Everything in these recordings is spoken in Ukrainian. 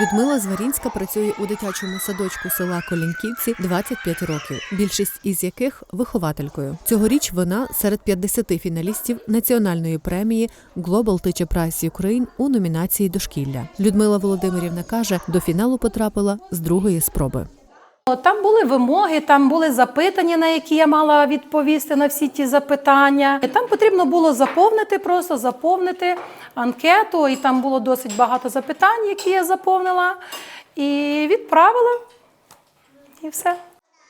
Людмила Зварінська працює у дитячому садочку села Колінківці 25 років, більшість із яких вихователькою. Цьогоріч вона серед 50 фіналістів національної премії Global Teacher Prize Ukraine у номінації Дошкілля. Людмила Володимирівна каже, до фіналу потрапила з другої спроби. Там були вимоги, там були запитання, на які я мала відповісти на всі ті запитання. Там потрібно було заповнити, просто заповнити анкету, і там було досить багато запитань, які я заповнила, і відправила. І все.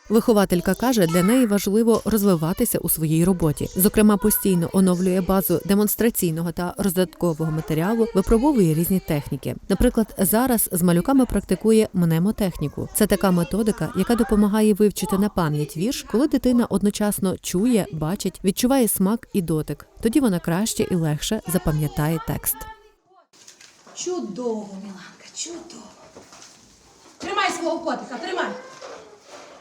Вихователька каже, для неї важливо розвиватися у своїй роботі. Зокрема, постійно оновлює базу демонстраційного та роздаткового матеріалу, випробовує різні техніки. Наприклад, зараз з малюками практикує мнемотехніку. Це така методика, яка допомагає вивчити на пам'ять вірш, коли дитина одночасно чує, бачить, відчуває смак і дотик. Тоді вона краще і легше запам'ятає текст. Чудово, Міланка, чудово. Тримай свого котика, тримай.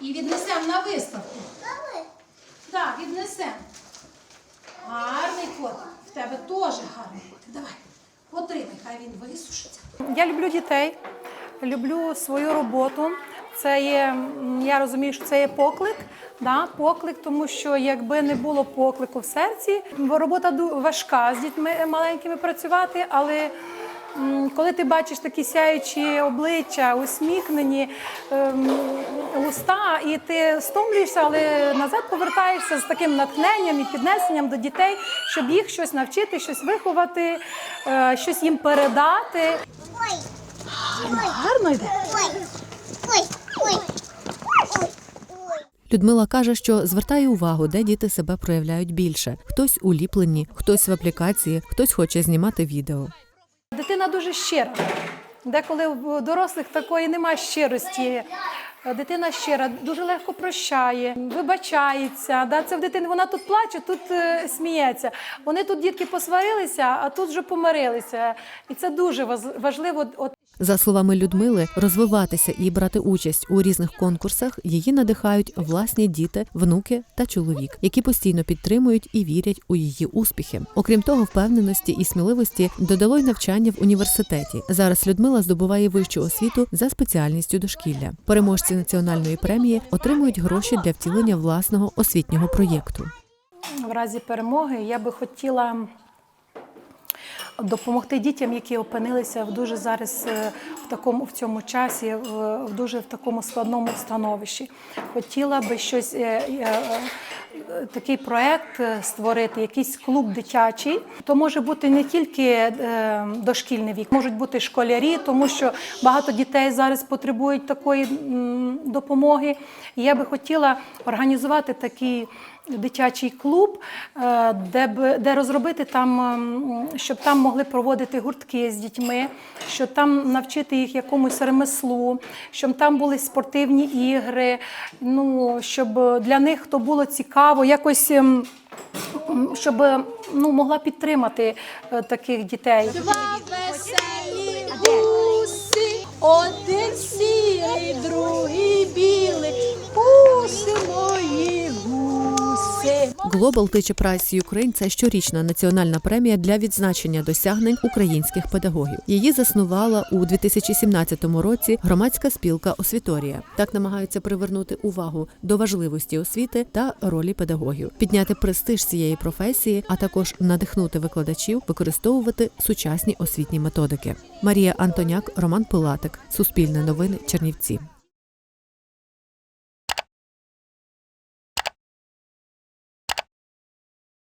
І віднесемо на виставку. Так, віднесемо. Гарний котик. В тебе теж гарний котик. Давай. Потримай, хай він висушиться. Я люблю дітей, люблю свою роботу. Це є, я розумію, що це є поклик. Да, поклик, тому що якби не було поклику в серці, бо робота ду- важка з дітьми маленькими працювати, але коли ти бачиш такі сяючі обличчя, усміхнені ем, уста, і ти стомлюєшся, але назад повертаєшся з таким натхненням і піднесенням до дітей, щоб їх щось навчити, щось виховати, е, щось їм передати. Гарно йде. Ой, ой, ой, ой, ой. Людмила каже, що звертає увагу, де діти себе проявляють більше: хтось у ліпленні, хтось в аплікації, хтось хоче знімати відео. Дитина дуже щира. Деколи в дорослих такої немає щирості. Дитина щира, дуже легко прощає, вибачається. Да? Це в дитини вона тут плаче, тут е, сміється. Вони тут дітки посварилися, а тут вже помирилися. І це дуже важливо. От За словами Людмили, розвиватися і брати участь у різних конкурсах її надихають власні діти, внуки та чоловік, які постійно підтримують і вірять у її успіхи. Окрім того, впевненості і сміливості додало й навчання в університеті. Зараз Людмила здобуває вищу освіту за спеціальністю дошкілля. Переможці національної премії отримують гроші для втілення власного освітнього проєкту. в разі перемоги я би хотіла допомогти дітям, які опинилися в дуже зараз е, в такому в цьому часі, в, дуже в такому складному становищі. Хотіла би щось. е, е, Такий проект створити, якийсь клуб дитячий, то може бути не тільки дошкільний вік, можуть бути школярі, тому що багато дітей зараз потребують такої допомоги. Я би хотіла організувати такий дитячий клуб, е, де де розробити там, ем, щоб там могли проводити гуртки з дітьми, щоб там навчити їх якомусь ремеслу, щоб там були спортивні ігри. Ну щоб для них то було цікаво, якось. ем, Щоб ну, могла підтримати е, таких дітей. Global Teacher Prize Ukraine – це щорічна національна премія для відзначення досягнень українських педагогів. Її заснувала у 2017 році громадська спілка Освіторія. Так намагаються привернути увагу до важливості освіти та ролі педагогів, підняти престиж цієї професії, а також надихнути викладачів використовувати сучасні освітні методики. Марія Антоняк, Роман Пилатик, Суспільне новини, Чернівці.